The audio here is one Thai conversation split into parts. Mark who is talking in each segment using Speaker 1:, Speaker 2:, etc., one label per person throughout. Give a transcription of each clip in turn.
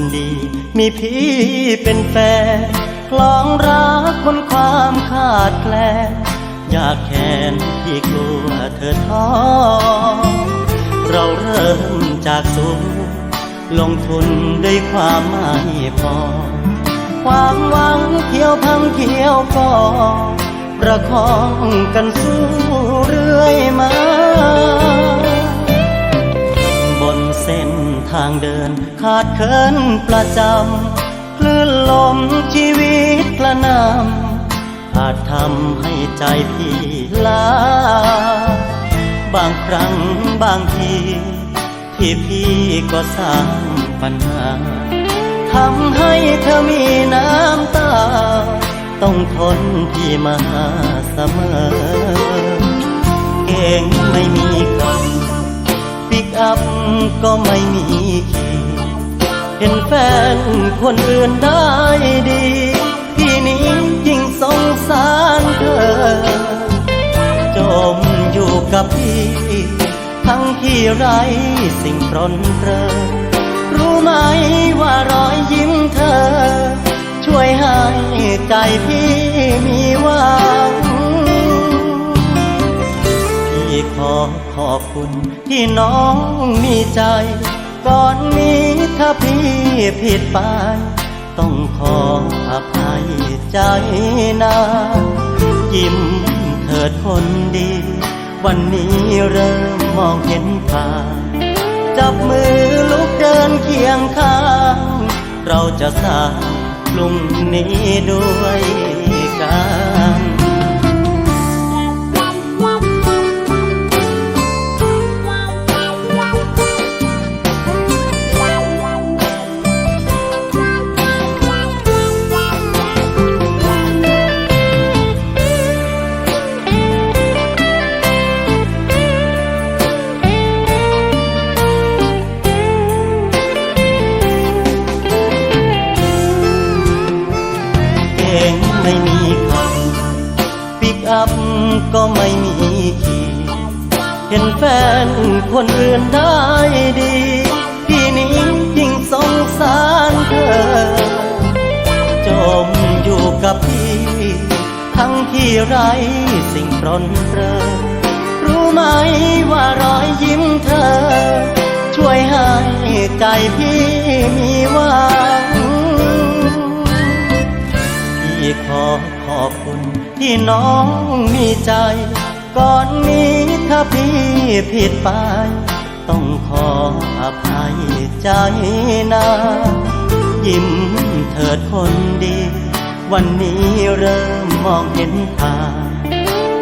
Speaker 1: คนดี มีพี่เป็นแฟนกลองรักคนความขาดแคลนอยากแค้นพี่กลัวเธอท้อเราเริ่มจากศูนย์ลงทุนด้วยความไม่พอ ความหวังเที่ยวพังเที่ยวก็ประคองกันสู้เรื่อยมา ทางเดินขาดเคินประจำคลื่นลมชีวิตกระนำอาจทำให้ใจพี่ล้าบางครั้งบางทีที่พี่ก็สร้างปัญหาทำให้เธอมีน้ำตา ต้องทนพี่มาเสมอเก่งไม่มีคำ อัพก็ไม่มีขี่เห็นแฟนคนอื่นได้ดีพี่นี้ยิ่งสงสารเธอ จมอยู่กับพี่ ทั้งที่ไรสิ่งปรนเปรอรู้ไหมว่ารอยยิ้มเธอ ช่วยให้ใจพี่มีวัง ขอขอบคุณที่น้องมีใจ ก่อนนี้ถ้าพี่ผิดไป ต้องขออภัยใจนายิ้มเถิดคนดี วันนี้เริ่มมองเห็นทางจับมือลุกเดินเคียงข้าง เราจะสร้างกลุ่มนี้ด้วยกัน ไม่มีคำปิกอัพก็ไม่มีขี่เห็นแฟนคนอื่นได้ดีพี่นี้ยิ่งสงสารเธอ จมอยู่กับพี่ ทั้งที่ไรสิ่งรนเปรอรู้ไหมว่ารอยยิ้มเธอ ช่วยให้ใจพี่มีวัง ขอขอบคุณที่น้องมีใจ ก่อนนี้ถ้าพี่ผิดไป ต้องขออภัยใจนายิ้มเถิดคนดี วันนี้เริ่มมองเห็นทาง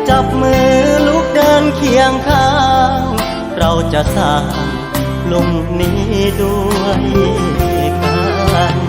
Speaker 1: จับมือลุกเดินเคียงข้าง เราจะสร้างลุงนี้ด้วยกัน